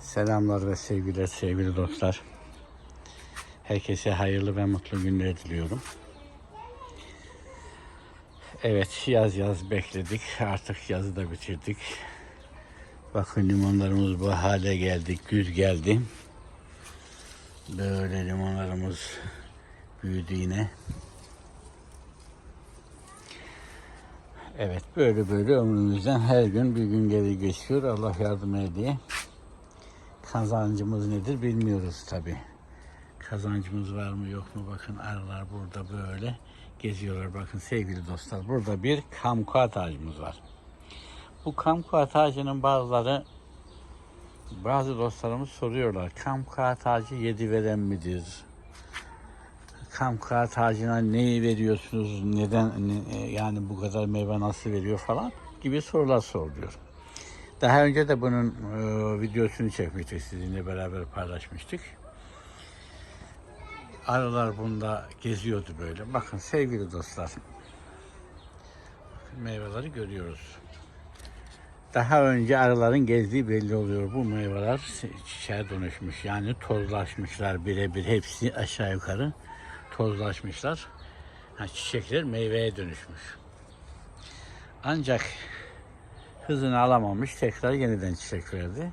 Selamlar ve sevgiler sevgili dostlar. Herkese hayırlı ve mutlu günler diliyorum. Evet yaz yaz bekledik. Artık yazı da bitirdik. Bakın limonlarımız bu hale geldi. Güz geldi. Böyle limonlarımız büyüdü yine. Evet böyle böyle ömrümüzden her gün bir gün geri geçiyor. Allah yardım ediyor. Kazancımız nedir bilmiyoruz tabi. Kazancımız var mı yok mu bakın arılar burada böyle geziyorlar. Bakın sevgili dostlar burada bir kamkuat ağacımız var. Bu kamkuat ağacının bazıları bazı dostlarımız soruyorlar. Kamkuat ağacı yedi veren midir? Kamkuat ağacına neyi veriyorsunuz? Neden ne- yani bu kadar meyve nasıl veriyor falan gibi sorular soruluyor. Daha önce de bunun e, videosunu çekmiştik sizinle beraber paylaşmıştık. Arılar bunda geziyordu böyle. Bakın sevgili dostlar. Meyveleri görüyoruz. Daha önce arıların gezdiği belli oluyor. Bu meyveler çiçeğe dönüşmüş. Yani tozlaşmışlar birebir hepsi aşağı yukarı tozlaşmışlar. Ha, çiçekler meyveye dönüşmüş. Ancak hızını alamamış tekrar yeniden çiçek verdi.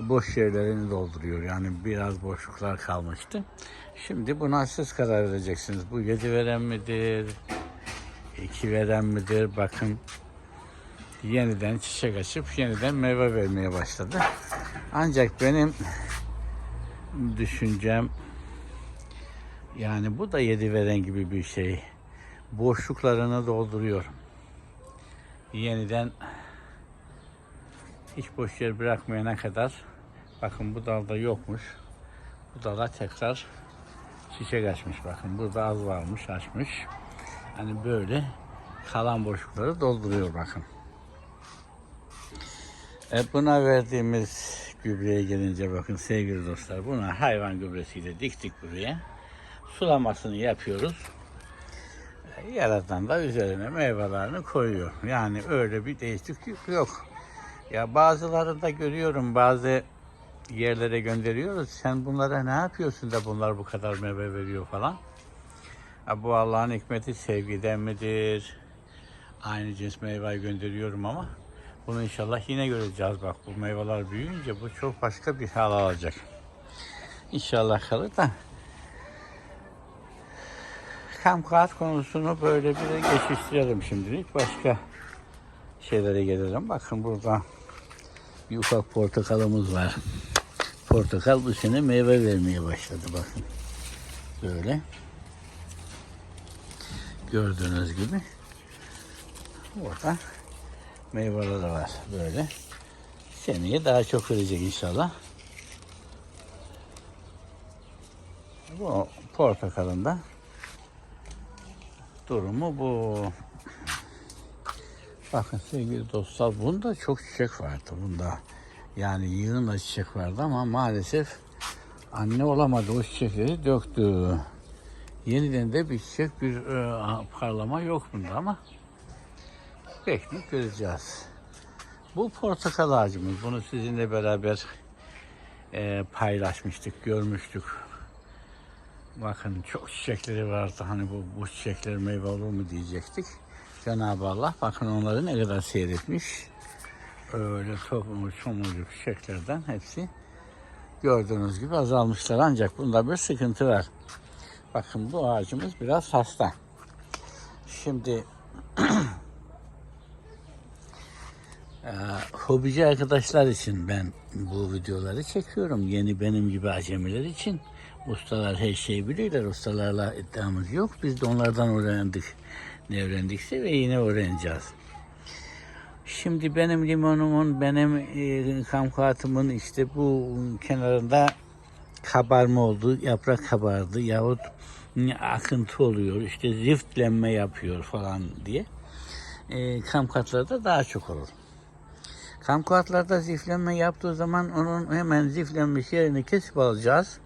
Boş yerlerini dolduruyor. Yani biraz boşluklar kalmıştı. Şimdi buna siz karar vereceksiniz. Bu yedi veren midir? iki veren midir? Bakın yeniden çiçek açıp yeniden meyve vermeye başladı. Ancak benim düşüncem yani bu da yedi veren gibi bir şey. Boşluklarını dolduruyor. Yeniden hiç boş yer bırakmayana kadar bakın bu dalda yokmuş. Bu dala tekrar çiçek açmış bakın. Burada az varmış açmış. Hani böyle kalan boşlukları dolduruyor bakın. E buna verdiğimiz gübreye gelince bakın sevgili dostlar buna hayvan gübresiyle diktik buraya. Sulamasını yapıyoruz. E, Yaradan da üzerine meyvelerini koyuyor. Yani öyle bir değişiklik yok. Ya bazılarında görüyorum bazı yerlere gönderiyoruz. Sen bunlara ne yapıyorsun da bunlar bu kadar meyve veriyor falan. Ha, bu Allah'ın hikmeti sevgiden midir? Aynı cins meyveyi gönderiyorum ama bunu inşallah yine göreceğiz. Bak bu meyveler büyüyünce bu çok başka bir hal alacak. İnşallah kalır da. Kamkat konusunu böyle bir geçiştirelim şimdilik. Başka şeylere gelelim. Bakın burada bir ufak portakalımız var. Portakal bu sene meyve vermeye başladı bakın. Böyle. Gördüğünüz gibi. Orada meyveleri var böyle. Seneye daha çok verecek inşallah. Bu portakalın da durumu bu. Bakın sevgili dostlar bunda çok çiçek vardı bunda. Yani yığınla çiçek vardı ama maalesef anne olamadı o çiçekleri döktü. Yeniden de bir çiçek bir e, parlama yok bunda ama bekleyip göreceğiz. Bu portakal ağacımız. Bunu sizinle beraber e, paylaşmıştık, görmüştük. Bakın çok çiçekleri vardı. Hani bu, bu çiçekler meyve olur mu diyecektik. Cenab-ı Allah bakın onları ne kadar seyretmiş. Öyle topumuz, çomurcuk çiçeklerden hepsi gördüğünüz gibi azalmışlar. Ancak bunda bir sıkıntı var. Bakın bu ağacımız biraz hasta. Şimdi Ee, hobici arkadaşlar için ben bu videoları çekiyorum. Yeni benim gibi acemiler için. Ustalar her şeyi biliyorlar. Ustalarla iddiamız yok. Biz de onlardan öğrendik. Ne öğrendikse ve yine öğreneceğiz. Şimdi benim limonumun, benim e, kamkuatımın işte bu kenarında kabarma oldu, yaprak kabardı yahut akıntı oluyor, işte ziftlenme yapıyor falan diye. E, kamkuatlarda daha çok olur. Kamkuatlarda ziflenme yaptığı zaman onun hemen ziflenmiş yerini kesip alacağız.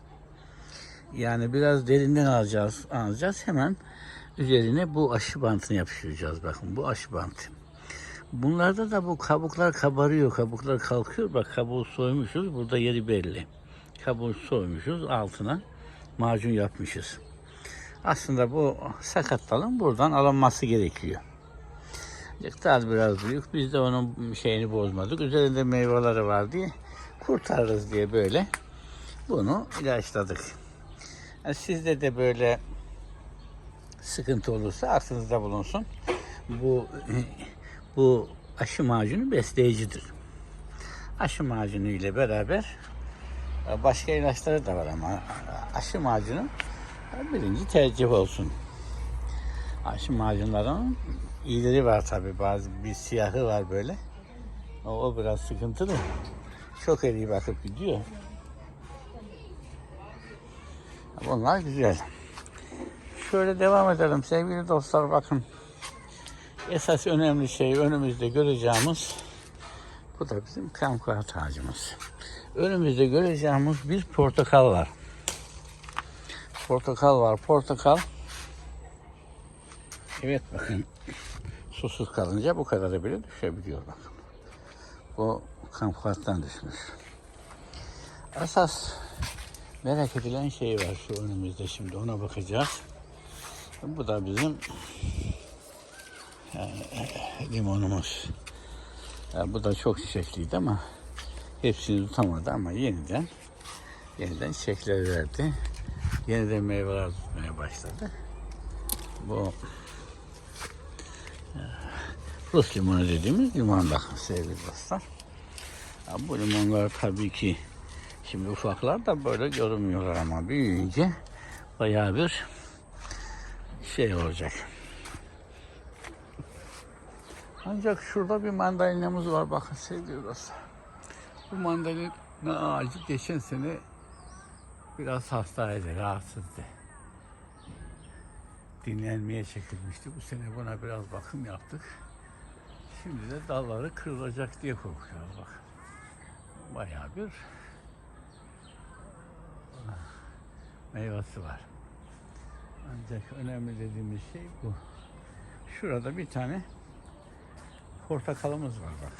Yani biraz derinden alacağız, alacağız. Hemen üzerine bu aşı bantını yapıştıracağız. Bakın bu aşı bantı. Bunlarda da bu kabuklar kabarıyor, kabuklar kalkıyor. Bak kabuğu soymuşuz, burada yeri belli. Kabuğu soymuşuz, altına macun yapmışız. Aslında bu sakat dalın buradan alınması gerekiyor. Dal biraz büyük. Biz de onun şeyini bozmadık. Üzerinde meyveleri var diye kurtarırız diye böyle bunu ilaçladık. Yani sizde de böyle sıkıntı olursa aklınızda bulunsun. Bu bu aşı macunu besleyicidir. Aşı macunu ile beraber e, başka ilaçları da var ama aşı macunu birinci tercih olsun. Aşı macunların iyileri var tabi bazı bir siyahı var böyle. O, o biraz sıkıntılı. Çok iyi bakıp gidiyor. Bunlar güzel. Şöyle devam edelim sevgili dostlar bakın. Esas önemli şey önümüzde göreceğimiz bu da bizim kamkart ağacımız. Önümüzde göreceğimiz bir portakal var. Portakal var. Portakal Evet bakın susuz kalınca bu kadarı bile düşebiliyor bakın. Bu kamkarttan düşmüş. Esas merak edilen şey var şu önümüzde şimdi ona bakacağız. Bu da bizim e, limonumuz. Ya bu da çok çiçekliydi ama hepsini tutamadı ama yeniden yeniden çiçekler verdi. Yeniden meyveler tutmaya başladı. Bu e, Rus limonu dediğimiz limon bakın sevgili dostlar. Ya bu limonlar tabii ki şimdi ufaklar da böyle görünmüyorlar ama büyüyünce bayağı bir şey olacak. Ancak şurada bir mandalinamız var bakın sevgili dostlar. Bu mandalina ağacı geçen sene biraz hastaydı, rahatsızdı. Dinlenmeye çekilmişti. Bu sene buna biraz bakım yaptık. Şimdi de dalları kırılacak diye korkuyoruz bak. Bayağı bir meyvesi var. Ancak önemli dediğimiz şey bu. Şurada bir tane portakalımız var bak.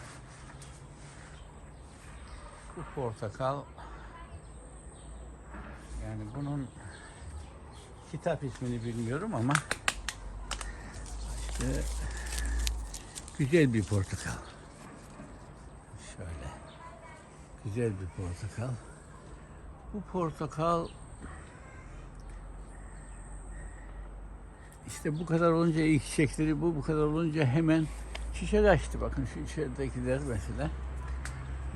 Bu portakal yani bunun kitap ismini bilmiyorum ama işte güzel bir portakal. Şöyle güzel bir portakal. Bu portakal işte bu kadar olunca ilk çiçekleri bu bu kadar olunca hemen çiçek açtı. Bakın şu içeridekiler mesela.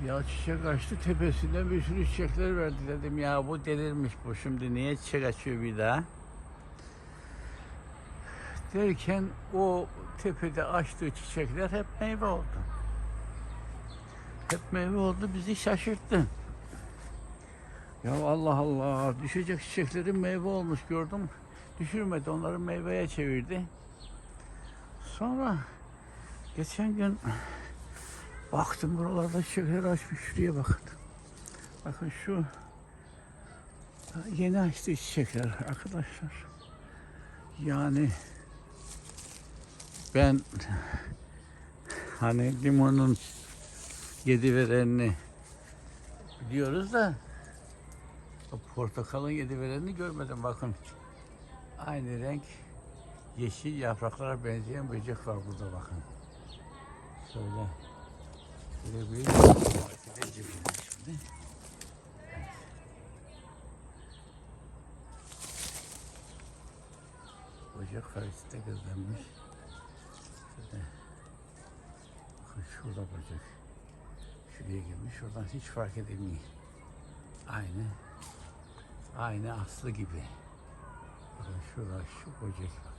Ya çiçek açtı tepesinden bir sürü çiçekler verdi dedim ya bu delirmiş bu şimdi niye çiçek açıyor bir daha? Derken o tepede açtığı çiçekler hep meyve oldu. Hep meyve oldu bizi şaşırttı. Ya Allah Allah düşecek çiçeklerin meyve olmuş gördüm. Düşürmedi onları meyveye çevirdi. Sonra geçen gün baktım buralarda çiçekler açmış şuraya bakın. Bakın şu yeni açtı çiçekler arkadaşlar. Yani ben hani limonun yedi verenini biliyoruz da portakalın yedi verenini görmedim bakın. Aynı renk yeşil yapraklara benzeyen böcek var burada bakın. Şöyle. Şöyle bir şimdi. Böcek karşısında gözlenmiş. Şöyle. Bakın şurada böcek. Şuraya girmiş. Şuradan hiç fark edilmiyor. Aynı. Aynı aslı gibi. Şurada şu böcek bak.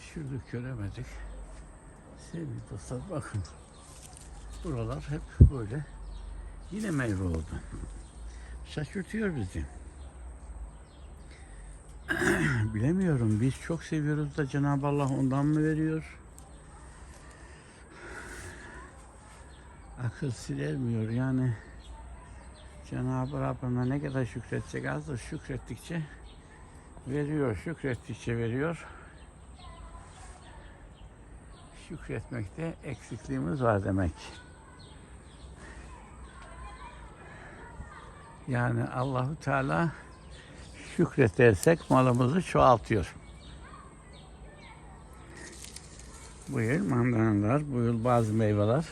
Şurada göremedik. Sevgili dostlar bakın. Buralar hep böyle yine meyve oldu. Şaşırtıyor bizi. Bilemiyorum. Biz çok seviyoruz da Cenab-ı Allah ondan mı veriyor? akıl silermiyor yani. Cenab-ı Rabbime ne kadar şükredecek azdır. Şükrettikçe veriyor, şükrettikçe veriyor. Şükretmekte eksikliğimiz var demek. Yani Allahu Teala şükredersek malımızı çoğaltıyor. Bu yıl mandanalar, bu yıl bazı meyveler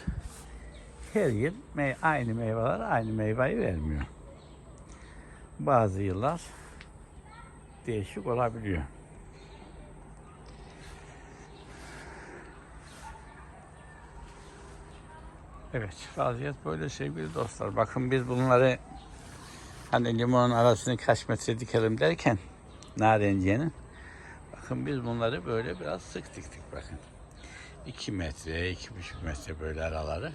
her yıl aynı meyveler aynı meyveyi vermiyor. Bazı yıllar değişik olabiliyor. Evet, vaziyet böyle sevgili dostlar. Bakın biz bunları hani limonun arasını kaç metre dikelim derken narenciyenin bakın biz bunları böyle biraz sık diktik bakın. 2 metre, iki buçuk metre böyle araları.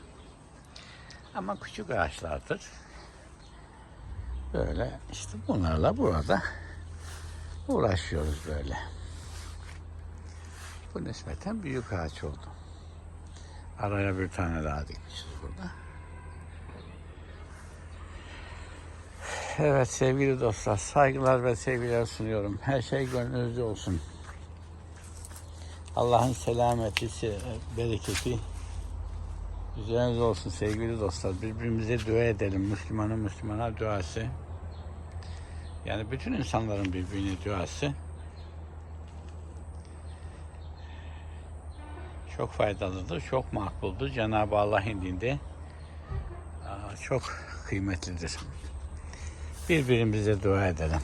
Ama küçük ağaçlardır. Böyle işte bunlarla burada uğraşıyoruz böyle. Bu nispeten büyük ağaç oldu. Araya bir tane daha dikmişiz burada. Evet sevgili dostlar, saygılar ve sevgiler sunuyorum. Her şey gönlünüzde olsun. Allah'ın selameti, se- bereketi üzerinize olsun sevgili dostlar. Birbirimize dua edelim. Müslümanın Müslümana duası. Yani bütün insanların birbirine duası. Çok faydalıdır, çok makbuldur. Cenab-ı Allah indinde çok kıymetlidir. Birbirimize dua edelim.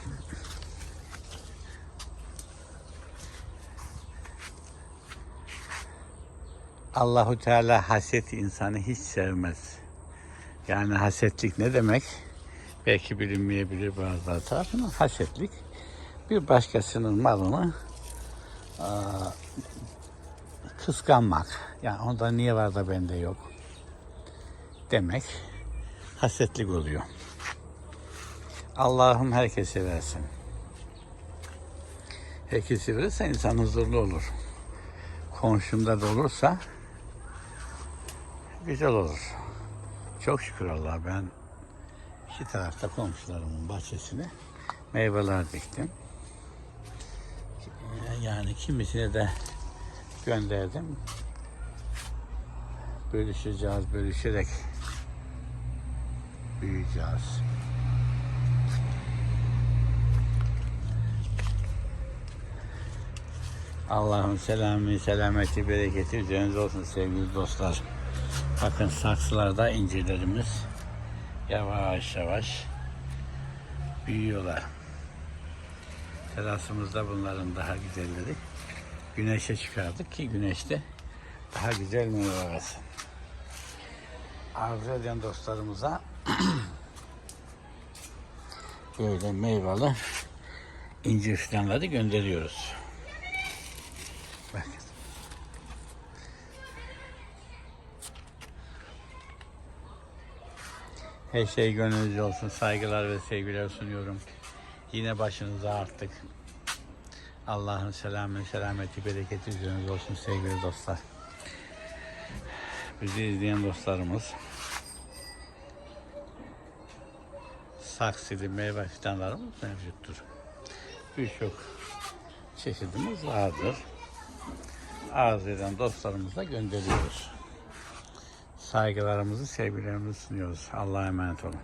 Allahu Teala haset insanı hiç sevmez. Yani hasetlik ne demek? Belki bilinmeyebilir bazıları tarafından. Hasetlik bir başkasının malını aa, kıskanmak. Yani onda niye var da bende yok demek hasetlik oluyor. Allah'ım herkese versin. Herkese verirse insan huzurlu olur. Komşumda da olursa güzel olur. Çok şükür Allah'a ben iki tarafta komşularımın bahçesine meyveler diktim. Yani kimisine de gönderdim. Bölüşeceğiz, bölüşerek büyüyeceğiz. Allah'ın selamı, selameti, bereketi üzerinize olsun sevgili dostlar. Bakın saksılarda incirlerimiz yavaş yavaş büyüyorlar. Terasımızda bunların daha güzelleri. Güneşe çıkardık ki güneşte daha güzel meyve versin. Arzu eden dostlarımıza böyle meyveli incir fidanları gönderiyoruz. Her şey gönlünüzce olsun. Saygılar ve sevgiler sunuyorum. Yine başınıza arttık. Allah'ın selamı, selameti, bereketi üzerinize olsun sevgili dostlar. Bizi izleyen dostlarımız saksili meyve fidanlarımız mevcuttur. Birçok çeşidimiz vardır. Arz eden dostlarımıza gönderiyoruz. Saygılarımızı, sevgilerimizi sunuyoruz. Allah'a emanet olun.